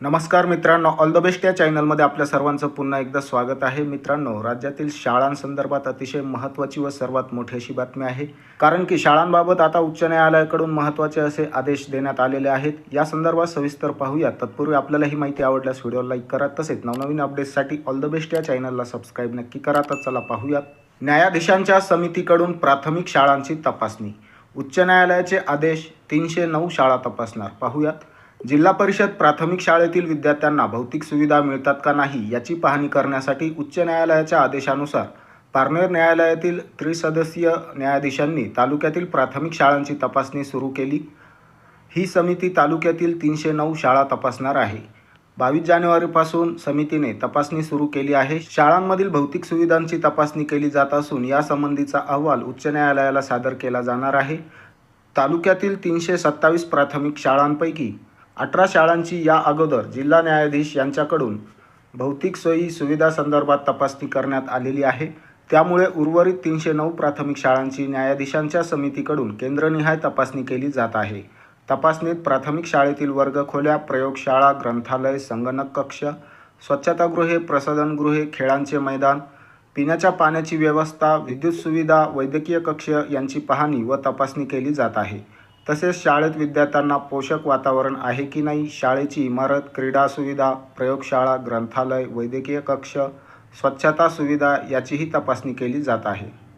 नमस्कार मित्रांनो all the best या चॅनलमध्ये आपल्या सर्वांचं पुन्हा एकदा स्वागत आहे. मित्रांनो राज्यातील शाळांसंदर्भात अतिशय महत्त्वाची व सर्वात मोठी अशी बातमी आहे. कारण की शाळांबाबत आता उच्च न्यायालयाकडून महत्त्वाचे असे आदेश देण्यात आलेले आहेत. या संदर्भात सविस्तर पाहूया. तत्पूर्वी आपल्याला ही माहिती आवडल्यास व्हिडिओ लाईक करा. तसेच नवनवीन अपडेट्ससाठी ऑल द बेस्ट या चॅनलला सबस्क्राईब नक्की करा. तर चला पाहूयात न्यायाधीशांच्या समितीकडून प्राथमिक शाळांची तपासणी. उच्च न्यायालयाचे आदेश तीनशे नऊ शाळा तपासणार. पाहूयात. जिल्हा परिषद प्राथमिक शाळेतील विद्यार्थ्यांना भौतिक सुविधा मिळतात का नाही याची पाहणी करण्यासाठी उच्च न्यायालयाच्या आदेशानुसार पारनेर न्यायालयातील त्रिसदस्यीय न्यायाधीशांनी तालुक्यातील प्राथमिक शाळांची तपासणी सुरू केली. ही समिती तालुक्यातील तीनशे नऊ शाळा तपासणार आहे. बावीस जानेवारीपासून समितीने तपासणी सुरू केली आहे. शाळांमधील भौतिक सुविधांची तपासणी केली जात असून यासंबंधीचा अहवाल उच्च न्यायालयाला सादर केला जाणार आहे. तालुक्यातील तीनशे सत्तावीस प्राथमिक शाळांपैकी अठरा शाळांची या अगोदर जिल्हा न्यायाधीश यांच्याकडून भौतिक सोयी सुविधासंदर्भात तपासणी करण्यात आलेली आहे. त्यामुळे उर्वरित तीनशे नऊ प्राथमिक शाळांची न्यायाधीशांच्या समितीकडून केंद्रनिहाय तपासणी केली जात आहे. तपासणीत प्राथमिक शाळेतील वर्गखोल्या प्रयोगशाळा ग्रंथालय संगणक कक्ष स्वच्छतागृहे प्रसाधनगृहे खेळांचे मैदान पिण्याच्या पाण्याची व्यवस्था विद्युत सुविधा वैद्यकीय कक्ष यांची पाहणी व तपासणी केली जात आहे. तसेच शाळेत विद्यार्थ्यांना पोषक वातावरण आहे की नाही शाळेची इमारत क्रीडा सुविधा प्रयोगशाळा ग्रंथालय वैद्यकीय कक्ष स्वच्छता सुविधा याचीही तपासणी केली जात आहे.